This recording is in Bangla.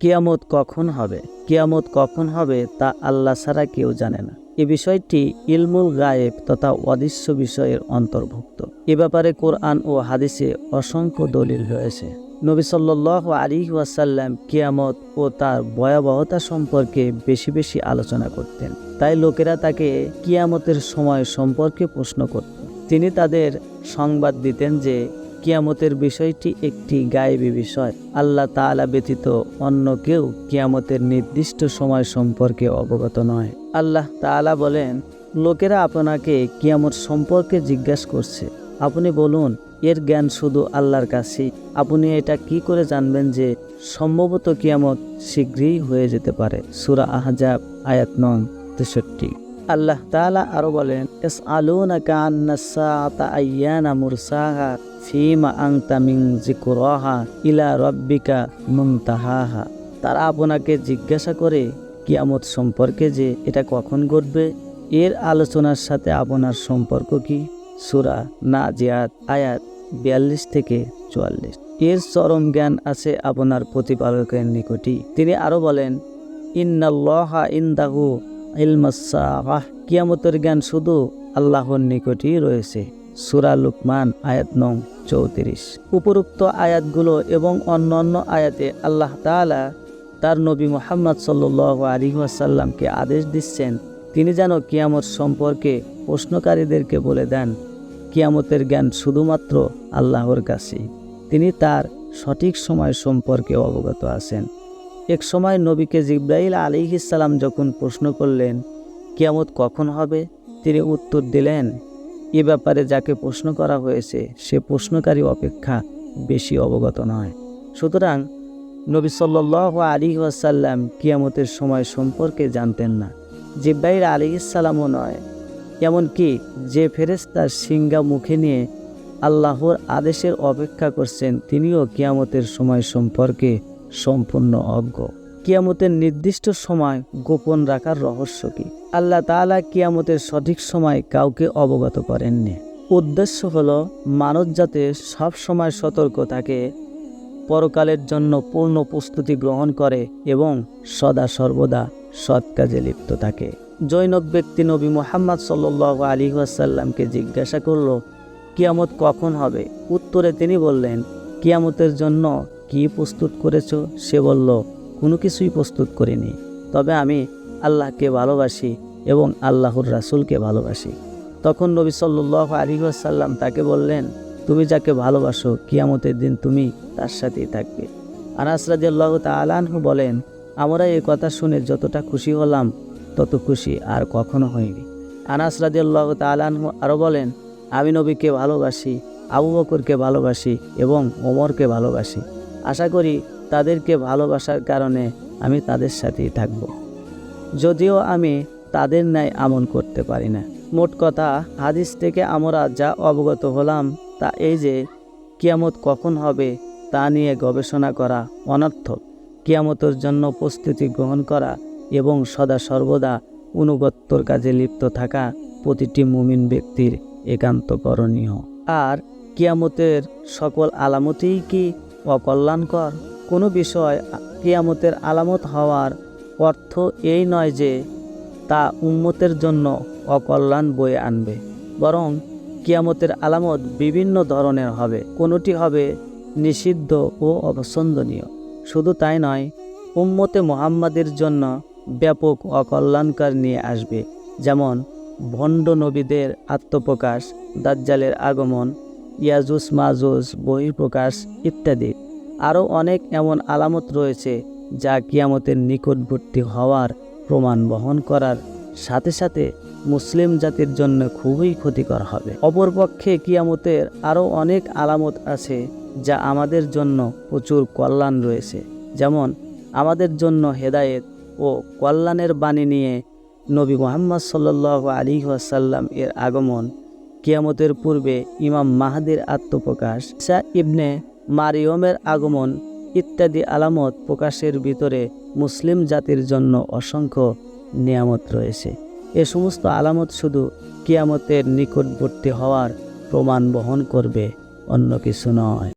কিয়ামত কখন হবে? কেয়ামত কখন হবে তা আল্লাহ ছাড়া কেউ জানে না। এ বিষয়টি ইলমুল গায়েব তথা অদৃশ্য বিষয়ের অন্তর্ভুক্ত। এ ব্যাপারে কোরআন ও হাদিসে অসংখ্য দলিল রয়েছে। নবী সাল্লাহ আলী ওয়াসাল্লাম কিয়ামত ও তার ভয়াবহতা সম্পর্কে বেশি বেশি আলোচনা করতেন। তাই লোকেরা তাকে কিয়ামতের সময় সম্পর্কে প্রশ্ন করত। তিনি তাদের সংবাদ দিতেন যে কিয়ামতের বিষয়টি একটি গায়েবী বিষয়। আল্লাহ তাআলা ব্যতীত অন্য কেউ কিয়ামতের নির্দিষ্ট সময় সম্পর্কে অবগত নয়। আল্লাহ তাআলা বলেন, লোকেরা আপনাকে কিয়ামত সম্পর্কে জিজ্ঞাসা করছে। আপনি বলুন, এর জ্ঞান শুধু আল্লাহর কাছেই। আপনি এটা কি করে জানবেন যে সম্ভবত কিয়ামত শীঘ্রই হয়ে যেতে পারে? সুরা আহজাব আয়াত নং তেষট্টি। আল্লাহ তালা আরও বলেন এস আলুনা কান্নাসাতা আইয়ানা মুরসাহা ফিমা আংতা মিং জিকুরহা ইলা রব্বিকা মুমতাহাহা তারা আপনাকে জিজ্ঞাসা করে, কিয়ামত সম্পর্কে যে এটা কখন ঘটবে? এর আলোচনার সাথে আপনার সম্পর্ক কি? সুরা না জিয়াত আয়াত বিয়াল্লিশ থেকে চুয়াল্লিশ। এর চরম জ্ঞান আছে আপনার প্রতিপালকের নিকটই। তিনি আরও বলেন, ইন্নাল্লাহা ইন্দাহু ইলমাসাহ কিয়ামতের জ্ঞান শুধু আল্লাহর নিকটই রয়েছে। সুরা লুকমান, আয়াত নং চৌত্রিশ। উপরোক্ত আয়াতগুলো এবং অন্যান্য আয়াতে আল্লাহ তাআলা তার নবী মোহাম্মদ সাল্লাহ আলী ওয়াসাল্লামকে আদেশ দিচ্ছেন, তিনি যেন কিয়ামত সম্পর্কে প্রশ্নকারীদেরকে বলে দেন, কিয়ামতের জ্ঞান শুধুমাত্র আল্লাহর কাছে তিনি তার সঠিক সময় সম্পর্কে অবগত আছেন। এক সময় নবীকে জিব্রাইল আলিহিসাল্লাম যখন প্রশ্ন করলেন, কিয়ামত কখন হবে? তিনি উত্তর দিলেন, এ ব্যাপারে যাকে প্রশ্ন করা হয়েছে, সে প্রশ্নকারী অপেক্ষা বেশি অবগত নয়। সুতরাং নবী সাল্লাহ আলী ওয়াসাল্লাম কিয়ামতের সময় সম্পর্কে জানতেন না। জিব্রাইল আলী ইসালামও নয়, এমনকি যে ফেরেস্তার সিঙ্গা মুখে নিয়ে আল্লাহর আদেশের অপেক্ষা করছেন, তিনিও কিয়ামতের সময় সম্পর্কে সম্পূর্ণ অজ্ঞ। কিয়ামতের নির্দিষ্ট সময় গোপন রাখার রহস্য কি? আল্লাহ তাআলা কিয়ামতের সঠিক সময় কাউকে অবগত করেননি। উদ্দেশ্য হল, মানব যাতে সব সময় সতর্ক থাকে, পরকালের জন্য পূর্ণ প্রস্তুতি গ্রহণ করে এবং সদা সর্বদা সৎ কাজে লিপ্ত থাকে। জৈনক ব্যক্তি নবী মোহাম্মদ সাল্লাহ আলী ওয়াসাল্লামকে জিজ্ঞাসা করল, কিয়ামত কখন হবে? উত্তরে তিনি বললেন, কিয়ামতের জন্য কি প্রস্তুত করেছ? সে বলল, কোনো কিছুই প্রস্তুত করিনি। তবে আমি আল্লাহকে ভালোবাসি এবং আল্লাহর রাসূলকে ভালোবাসি। তখন নবী সাল্লাহ আলী ওয়াসাল্লাম তাকে বললেন, তুমি যাকে ভালোবাসো, কিয়ামতের দিন তুমি তার সাথেই থাকবে। আনাস রাদিয়াল্লাহু তাআলাহু বলেন, আমরা এই কথা শুনে যতটা খুশি হলাম, তত খুশি আর কখনো হয়নি আনাস রাদিয়াল্লাহু তাআলাহু আরও বলেন, আমি নবীকে ভালোবাসি, আবু বকরকে ভালোবাসি এবং ওমরকে ভালোবাসি। আশা করি তাদেরকে ভালোবাসার কারণে আমি তাদের সাথেই থাকব। যদিও আমি তাদের ন্যায় আমল করতে পারি না। মোট কথা, হাদিস থেকে আমরা যা অবগত হলাম তা এই যে, কিয়ামত কখন হবে তা নিয়ে গবেষণা করা অনর্থক। কিয়ামতের জন্য প্রস্তুতি গ্রহণ করা এবং সদা সর্বদা অনুগত্যর কাজে লিপ্ত থাকা প্রতিটি মুমিন ব্যক্তির একান্ত করণীয়। আর কিয়ামতের সকল আলামতেই কি অকল্যাণকর। কোনো বিষয় কিয়ামতের আলামত হওয়ার অর্থ এই নয় যে তা উম্মতের জন্য অকল্যাণ বয়ে আনবে, বরং কিয়ামতের আলামত বিভিন্ন ধরনের হবে। কোনোটি হবে নিষিদ্ধ ও অপছন্দনীয়। শুধু তাই নয়, উম্মতে মোহাম্মদের জন্য ব্যাপক অকল্যাণকার নিয়ে আসবে, যেমন ভণ্ড নবীদের আত্মপ্রকাশ, দাজ্জালের আগমন ইয়াজুস, মাজুস, বহিঃপ্রকাশ ইত্যাদি। আরও অনেক এমন আলামত রয়েছে যা কিয়ামতের নিকটবর্তী হওয়ার প্রমাণ বহন করার সাথে সাথে মুসলিম জাতির জন্য খুবই ক্ষতিকর হবে। অপরপক্ষে কিয়ামতের আরও অনেক আলামত আছে যা আমাদের জন্য প্রচুর কল্যাণ রয়েছে। যেমন, আমাদের জন্য হেদায়েত ও কল্যাণের বাণী নিয়ে নবী মোহাম্মদ সাল্লাহ আলী ওয়াসাল্লাম এর আগমন কিয়ামতের পূর্বে ইমাম মাহাদির আত্মপ্রকাশ সা ইবনে মারিয়মের আগমন ইত্যাদি আলামত প্রকাশের ভিতরে মুসলিম জাতির জন্য অসংখ্য নিয়ামত রয়েছে। এ সমস্ত আলামত শুধু কিয়ামতের নিকটবর্তী হওয়ার প্রমাণ বহন করবে অন্য কিছু নয়।